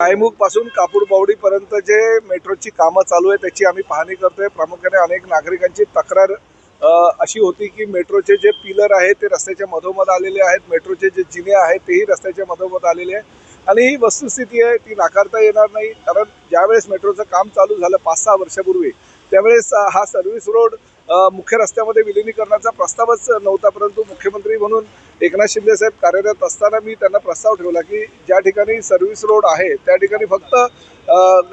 गायमुखपासून कापूरबावडी पर्यंत जे मेट्रोची कामं चालू आहे त्याची आम्ही पाहणी करतोय. प्रामुख्याने अनेक नागरिकांची तक्रार अशी होती की मेट्रोचे जे पिलर आहेत ते रस्त्याच्या मधोमध आलेले आहेत. मेट्रोचे जे जिने आहेत तेही रस्त्याच्या मधोमध आलेले आहे आणि ही वस्तुस्थिती आहे ती नाकारता येणार नाही. कारण ज्यावेळेस मेट्रोचं काम चालू झालं पाच सहा वर्षापूर्वी त्यावेळेस हा सर्व्हिस रोड मुख्य रस्त्यामध्ये विलिनीकरणाचा प्रस्तावच नव्हता परंतु मुख्यमंत्री म्हणून एकनाथ शिंदे साहेब कार्यरत असताना मी त्यांना प्रस्ताव ठेवला की ज्या ठिकाणी सर्व्हिस रोड आहे त्या ठिकाणी फक्त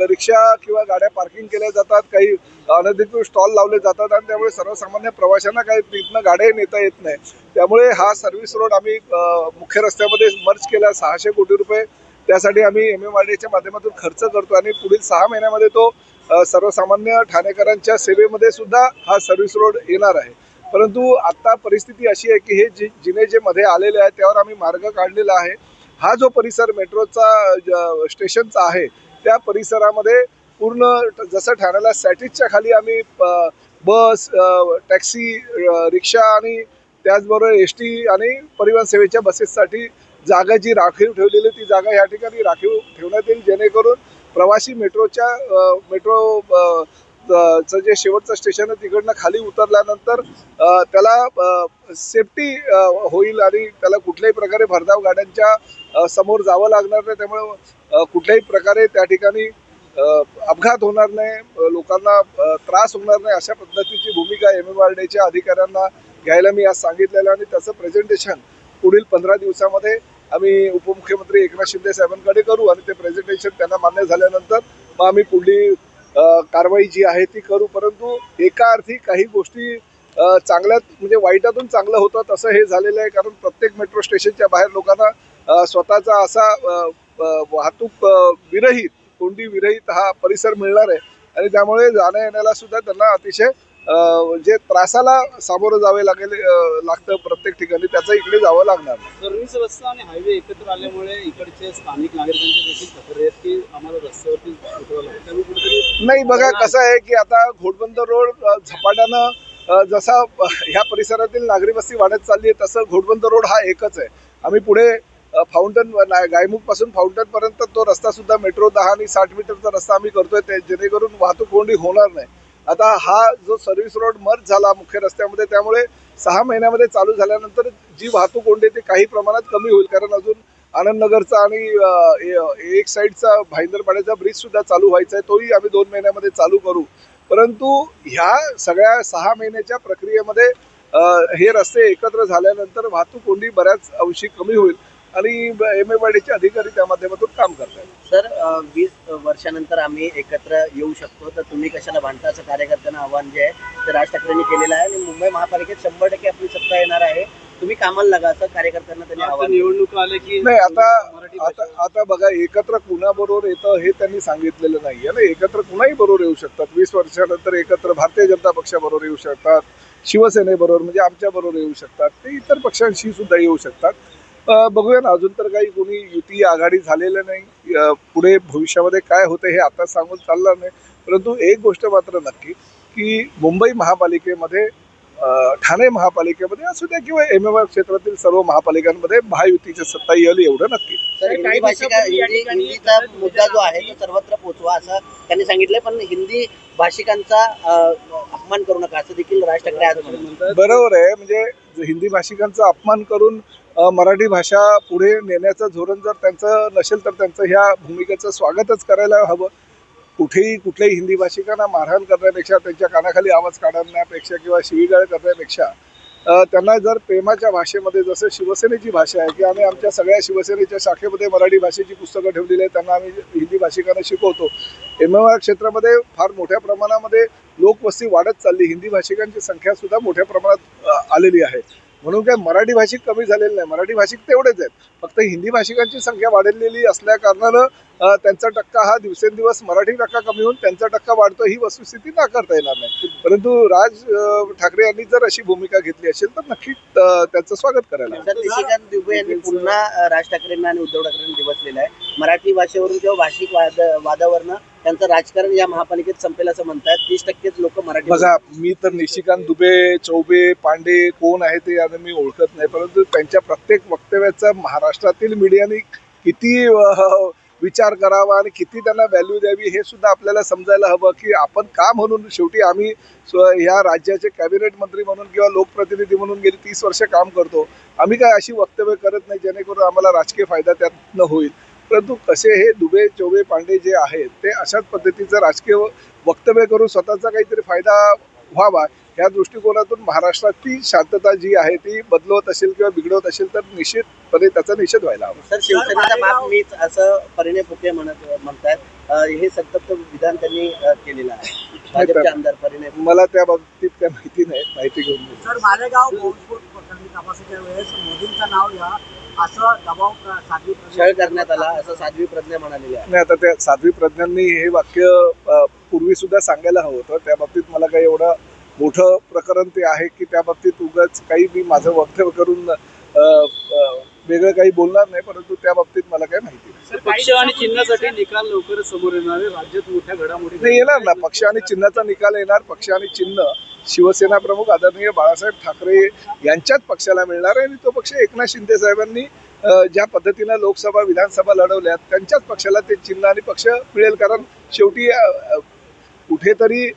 रिक्षा किंवा गाड्या पार्किंग केल्या जातात काही अनधिकृत स्टॉल लावले जातात आणि त्यामुळे सर्वसामान्य प्रवाशांना काही तिथनं गाड्याही नेता येत नाही. त्यामुळे हा सर्व्हिस रोड आम्ही मुख्य रस्त्यामध्ये मर्ज केला सहाशे कोटी रुपये त्यासाठी आम्ही एम एम आर डीच्या माध्यमातून खर्च करतो आणि पुढील सहा महिन्यामध्ये तो सर्वसामान्य ठाणेकरांच्या सेवेमध्ये सुद्धा हा सर्व्हिस रोड येणार आहे. परंतु आत्ता परिस्थिती अशी आहे की हे जि जिने जे मध्ये आलेले आहे त्यावर आम्ही मार्ग काढलेला आहे. हा जो परिसर मेट्रोचा ज- स्टेशनचा आहे त्या परिसरामध्ये पूर्ण जसं ठाण्याला सॅटिसच्या खाली आम्ही प- बस टॅक्सी रिक्षा आणि त्याचबरोबर एस टी आणि परिवहन सेवेच्या बसेससाठी जागा जी राखीव ठेवलेली ती जागा या ठिकाणी राखीव ठेवण्यात येईल जेणेकरून प्रवासी मेट्रोच्या मेट्रो चं जे शेवटचं स्टेशन आहे तिकडनं खाली उतरल्यानंतर त्याला सेफ्टी होईल आणि त्याला कुठल्याही प्रकारे भरधाव गाड्यांच्या समोर जावं लागणार नाही. त्यामुळे कुठल्याही प्रकारे त्या ठिकाणी अपघात होणार नाही लोकांना त्रास होणार नाही अशा पद्धतीची भूमिका एम एम आर डीच्या अधिकाऱ्यांना घ्यायला मी आज सांगितलेलं आणि त्याचं प्रेझेंटेशन पुढील पंधरा दिवसामध्ये आम्ही उपमुख्यमंत्री एकनाथ शिंदे साहेबांकडे करू आणि ते प्रेझेंटेशन त्यांना मान्य झाल्यानंतर मग आम्ही पुढली कारवाई जी आहे ती करू. परंतु एका अर्थी काही गोष्टी चांगल्यात म्हणजे वाईटातून चांगलं होतं तसं हे झालेलं आहे. कारण प्रत्येक मेट्रो स्टेशनच्या बाहेर लोकांना स्वतःचा असा वाहतूक विरहित कोंडी विरहित हा परिसर मिळणार आहे. आणि त्यामुळे जाण्या येण्याला सुद्धा त्यांना अतिशय जे त्रासाला सामोरं जावे लागेल लागतं प्रत्येक ठिकाणी त्याचं इकडे जावं लागणार. सर्व्हिस रस्ता आणि हायवे एकत्र आल्यामुळे इकडचे स्थानिक नागरिकांचे देखील तक्रार आहेत की आम्हाला रस्त्यावरती उतरावं लागतं. त्यामुळे कुठेतरी नाही बघा कसं आहे की आता घोडबंदर रोड झपाट्यानं जसा ह्या परिसरातील नागरी वस्ती वाढत चालली आहे तसं घोडबंदर रोड हा एकच आहे. आम्ही पुढे फाउंटन गायमुखपासून फाउंटन पर्यंत तो रस्ता सुद्धा मेट्रो दहा आणि साठ मीटरचा रस्ता आम्ही करतोय ते जेणेकरून वाहतूक कोंडी होणार नाही. आता हा जो सर्व्हिस रोड मर्ज झाला मुख्य रस्त्यामध्ये त्यामुळे सहा महिन्यामध्ये चालू झाल्यानंतर जी वाहतूक कोंडी आहे ती काही प्रमाणात कमी होईल. कारण अजून आनंदनगरचा आणि ए- एक साईडचा भाईंदरपाड्याचा ब्रिज सुद्धा चालू व्हायचा आहे तोही आम्ही दोन महिन्यामध्ये चालू करू. परंतु ह्या सगळ्या सहा महिन्याच्या प्रक्रियेमध्ये हे रस्ते एकत्र झाल्यानंतर वाहतूक कोंडी बऱ्याच अंशी कमी होईल. आणि एम एम आय अधिकारी त्या माध्यमातून काम करतात सर वीस वर्षानंतर आम्ही एकत्र येऊ शकतो. तर तुम्ही कशाला भांडता? असं कार्यकर्त्यांना आव्हान जे आहे ते राज ठाकरेंनी केलेलं आहे. आणि मुंबई महापालिकेत शंभर टक्के आपली सत्ता येणार आहे. तुम्ही कामाला लागा असं कार्यकर्त्यांना त्यांनी आव्हान. निवडणुका आले की नाही आता मराठी आता आता बघा एकत्र कुणाबरोबर येतं हे त्यांनी सांगितलेलं नाहीये ना. एकत्र कुणाही बरोबर येऊ शकतात. वीस वर्षानंतर एकत्र भारतीय जनता पक्षाबरोबर येऊ शकतात. शिवसेनेबरोबर म्हणजे आमच्या बरोबर येऊ शकतात. ते इतर पक्षांशी सुद्धा येऊ शकतात. बघूया ना अजून तर काही कोणी युती आघाडी झालेलं नाही. पुढे भविष्यामध्ये काय होतं हे आता सांगून चालणार नाही. परंतु एक गोष्ट मात्र नक्की की मुंबई महापालिकेमध्ये ठाणे महापालिकेमध्ये असू द्या किंवा एम एम आर क्षेत्रातील सर्व महापालिकांमध्ये महायुतीची सत्ता येईल एवढं नक्की. मुद्दा जो आहे तो सर्वत्र पोहोचवा असं त्यांनी सांगितलंय पण हिंदी भाषिकांचा अपमान करू नका असं देखील राज ठाकरे बरोबर आहे म्हणजे ज- हिंदी भाषिकांचा अपमान करून मराठी भाषा पुढे नेण्याचं धोरण जर त्यांचं नसेल तर त्यांचं ह्या भूमिकेचं स्वागतच करायला हवं. कुठेही कुठल्याही हिंदी भाषिकांना मारहाण करण्यापेक्षा त्यांच्या कानाखाली आवाज काढण्यापेक्षा किंवा शिवीगाळ करण्यापेक्षा त्यांना जर प्रेमाच्या भाषेमध्ये जसं शिवसेनेची भाषा आहे की आम्ही आमच्या सगळ्या शिवसेनेच्या शाखेमध्ये मराठी भाषेची पुस्तकं ठेवलेली आहेत त्यांना आम्ही हिंदी भाषिकांना शिकवतो. एम एम आर क्षेत्रामध्ये फार मोठ्या प्रमाणामध्ये लोकवस्ती वाढत चालली हिंदी भाषिकांची संख्यासुद्धा मोठ्या प्रमाणात आलेली आहे. म्हणून काय मराठी भाषिक कमी झालेले नाही. मराठी भाषिक तेवढेच आहेत. फक्त हिंदी भाषिकांची संख्या वाढलेली असल्या कारणानं त्यांचा टक्का हा दिवसेंदिवस मराठी टक्का कमी होऊन त्यांचा टक्का वाढतो ही वस्तुस्थिती नाकारता येणार नाही. परंतु राज ठाकरे यांनी जर अशी भूमिका घेतली असेल तर नक्की त्यांचं स्वागत करायला निशिकांत दुबे यांनी पुन्हा राज ठाकरेंना आणि उद्धव ठाकरेंना दिवसलेलं आहे. मराठी भाषेवरून किंवा भाषिक वाद वादावरनं त्यांचं राजकारण या महापालिकेत संपेल असं म्हणतात तीस टक्केच लोक मराठी बघा मी तर निशिकांत दुबे चौबे पांडे कोण आहे ते यानं मी ओळखत नाही परंतु त्यांच्या प्रत्येक वक्तव्याचा महाराष्ट्रातील मीडियाने किती विचार करावा आणि किती त्यांना व्हॅल्यू द्यावी हे सुद्धा आपल्याला समजायला हवं की आपण का म्हणून शेवटी आम्ही स्व ह्या राज्याचे कॅबिनेट मंत्री म्हणून किंवा लोकप्रतिनिधी म्हणून गेली तीस वर्ष काम करतो. आम्ही काय अशी वक्तव्य करत नाही जेणेकरून आम्हाला राजकीय फायदा त्यातनं होईल. परंतु कसे हे दुबे चोबे पांडे जे आहेत ते अशाच पद्धतीचं राजकीय वक्तव्य करून स्वतःचा काहीतरी फायदा व्हावा या दृष्टिकोनातून महाराष्ट्रातली शांतता जी आहे ती बदलवत असेल किंवा बिघडवत असेल तर निश्चितपणे त्याचा निषेध व्हायला हवा. सर शिवसेनेचा बाप मीच असं परिणय फुके म्हणत म्हणतात हे संतप्त विधान त्यांनी केलेलं आहे. भाजपचे आमदार परिणय. मला त्या बाबतीत काय माहिती नाही माहिती घेऊन. सर मालेगाव बॉम्बस्फोट प्रकरणी तपासाच्या वेळेस मोदींचं नाव घ्या असं दबाव क- साध्वी प्रज्ञा- छळ करण्यात आला असं साध्वी प्रज्ञा म्हणालेली आहे. नाही आता त्या साध्वी प्रज्ञांनी हे वाक्य पूर्वी सुद्धा सांगायला हवं होतं. त्या बाबतीत मला काही एवढं मोठं प्रकरण ते आहे की त्या बाबतीत उगाच काही मी माझं वक्तव्य करून वेगळं काही बोलणार नाही परंतु त्या बाबतीत मला काही माहिती नाही. पक्ष आणि चिन्हासाठी निकाल लवकरच समोर येणार आहे. राज्यात मोठ्या घडामोडी येणार ना. पक्ष आणि चिन्हाचा निकाल येणार. पक्ष आणि चिन्ह. शिवसेना प्रमुख आदरणीय बाळासाहेब ठाकरे यांच्याच पक्षाला मिळणार आहे आणि तो पक्ष एकनाथ शिंदे साहेबांनी ज्या पद्धतीनं लोकसभा विधानसभा लढवल्यात त्यांच्याच पक्षाला ते चिन्ह आणि पक्ष मिळेल. कारण शेवटी कुठेतरी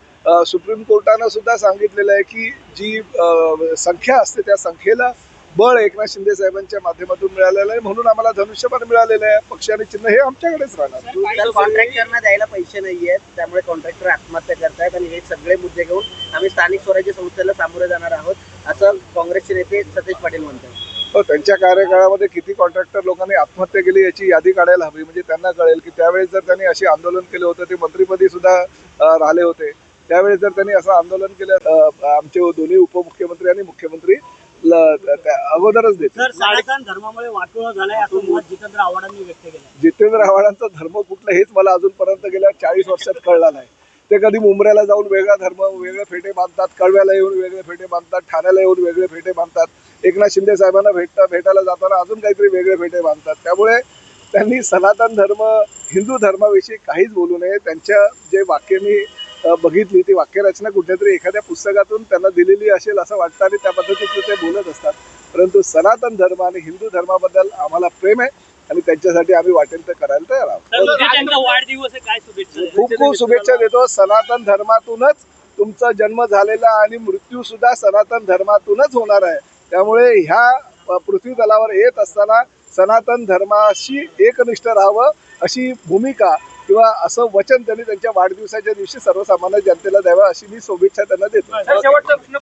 सुप्रीम कोर्टानं सुद्धा सांगितलेलं आहे की जी संख्या असते त्या संख्येला बळ एकनाथ शिंदे साहेबांच्या माध्यमातून मिळालेलं आहे. म्हणून आम्हाला धनुष्यबाण मिळालेलं आहे. पक्ष आणि चिन्ह हे आमच्याकडेच राहणार. कॉन्ट्रॅक्टरना द्यायला पैसे नाहीयेत त्यामुळे कॉन्ट्रॅक्टर आत्महत्या करतायत आणि हे सगळे मुद्दे घेऊन आम्ही स्थानिक स्वराज्य संस्थेला सामोरे जाणार आहोत असं काँग्रेसचे नेते सतेज पाटील म्हणतात. हो त्यांच्या कार्यकाळामध्ये किती कॉन्ट्रॅक्टर लोकांनी आत्महत्या केली याची यादी काढायला हवी. म्हणजे त्यांना कळेल की त्यावेळेस जर त्यांनी असे आंदोलन केलं होतं ते मंत्रीपदी सुद्धा राहिले होते. त्यावेळेस जर त्यांनी असं आंदोलन केलं आमचे दोन्ही उपमुख्यमंत्री आणि मुख्यमंत्री अगोदरच देते धर्मामुळे वाटोळं झालंय जितेंद्र आव्हाडांनी व्यक्त केलं जितेंद्र आव्हाडांचा धर्म कुठला हेच मला अजूनपर्यंत गेल्या चाळीस वर्षात कळला नाही. ते कधी मुंबऱ्याला जाऊन वेगळा धर्म वेगळे फेटे बांधतात कळव्याला येऊन वेगळे फेटे बांधतात ठाण्याला येऊन वेगळे फेटे बांधतात एकनाथ शिंदे साहेबांना भेटता भेटायला जाताना अजून काहीतरी वेगळे फेटे बांधतात. त्यामुळे त्यांनी सनातन धर्म हिंदू धर्माविषयी काहीच बोलू नये. त्यांच्या जे वाक्य मी बघितली ती वाक्यरचना कुठेतरी एखाद्या पुस्तकातून त्यांना दिलेली असेल असं वाटतं आणि त्या पद्धतीचं ते बोलत असतात. परंतु सनातन धर्म आणि हिंदू धर्माबद्दल आम्हाला प्रेम आहे आणि त्यांच्यासाठी आम्ही वाटेल ते करायला तयार आहोत. खूप खूप शुभेच्छा देतो. सनातन धर्मातूनच तुमचा जन्म झालेला आणि मृत्यू सुद्धा सनातन धर्मातूनच होणार आहे. त्यामुळे ह्या पृथ्वी तलावर येत असताना सनातन धर्माशी एकनिष्ठ राहावं अशी भूमिका किंवा असं वचन त्यांनी त्यांच्या वाढदिवसाच्या दिवशी सर्वसामान्य जनतेला द्यावं अशी मी शुभेच्छा त्यांना देतो. शेवटचा प्रश्न